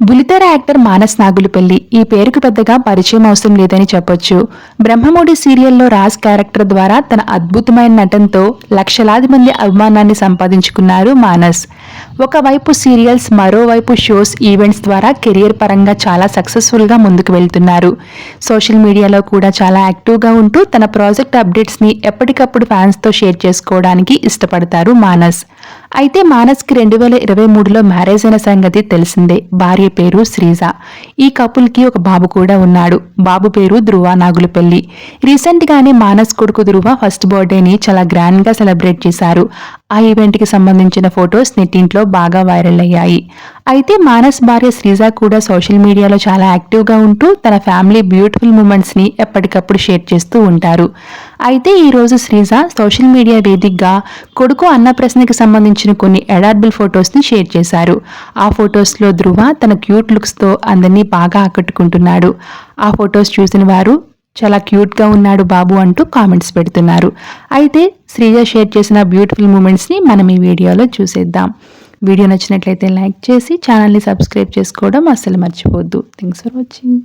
బులితెర actor Manas Nagulapalli ఈ పేరుకు పెద్దగా పరిచయం అవసరం లేదని చెప్పొచ్చు. బ్రహ్మమూడి సీరియల్లో రాజ్ క్యారెక్టర్ ద్వారా తన అద్భుతమైన నటనతో లక్షలాది మంది అభిమానాన్ని సంపాదించుకున్నారు మానస్. ఒకవైపు సీరియల్స్ మరోవైపు షోస్ ఈవెంట్స్ ద్వారా కెరియర్ పరంగా చాలా సక్సెస్ఫుల్గా ముందుకు వెళ్తున్నారు. సోషల్ మీడియాలో కూడా చాలా యాక్టివ్గా ఉంటూ తన ప్రాజెక్ట్ అప్డేట్స్ని ఎప్పటికప్పుడు ఫ్యాన్స్తో షేర్ చేసుకోవడానికి ఇష్టపడతారు మానస్. అయితే మానస్కి రెండు వేల ఇరవై మూడులో మ్యారేజ్ అయిన సంగతి తెలిసిందే. భార్య పేరు శ్రీజ. ఈ కపుల్కి ఒక బాబు కూడా ఉన్నాడు. బాబు పేరు ధ్రువ నాగులపల్లి. రీసెంట్గానే మానస్ కొడుకు ధ్రువ ఫస్ట్ బర్త్డేని చాలా గ్రాండ్గా సెలబ్రేట్ చేశారు. ఆ ఈవెంట్కి సంబంధించిన ఫొటోస్ నెట్టింట్లో బాగా వైరల్ అయ్యాయి. అయితే మానస్ భార్య శ్రీజ కూడా సోషల్ మీడియాలో చాలా యాక్టివ్గా ఉంటూ తన ఫ్యామిలీ బ్యూటిఫుల్ మూమెంట్స్ని ఎప్పటికప్పుడు షేర్ చేస్తూ ఉంటారు. అయితే ఈరోజు శ్రీజ సోషల్ మీడియా వేదికగా కొడుకు అన్న ప్రశ్నకి సంబంధించిన కొన్ని ఎడార్బుల్ ఫొటోస్ని షేర్ చేశారు. ఆ ఫొటోస్లో ధ్రువ తన క్యూట్ లుక్స్తో అందరినీ బాగా ఆకట్టుకుంటున్నాడు. ఆ ఫొటోస్ చూసిన వారు చాలా క్యూట్గా ఉన్నాడు బాబు అంటూ కామెంట్స్ పెడుతున్నారు. అయితే శ్రీజ షేర్ చేసిన బ్యూటిఫుల్ మూమెంట్స్ని మనం ఈ వీడియోలో చూసేద్దాం. వీడియో నచ్చినట్లయితే లైక్ చేసి ఛానల్ని సబ్స్క్రైబ్ చేసుకోవడం అస్సలు మర్చిపోవద్దు థ్యాంక్స్ ఫర్ వాచింగ్.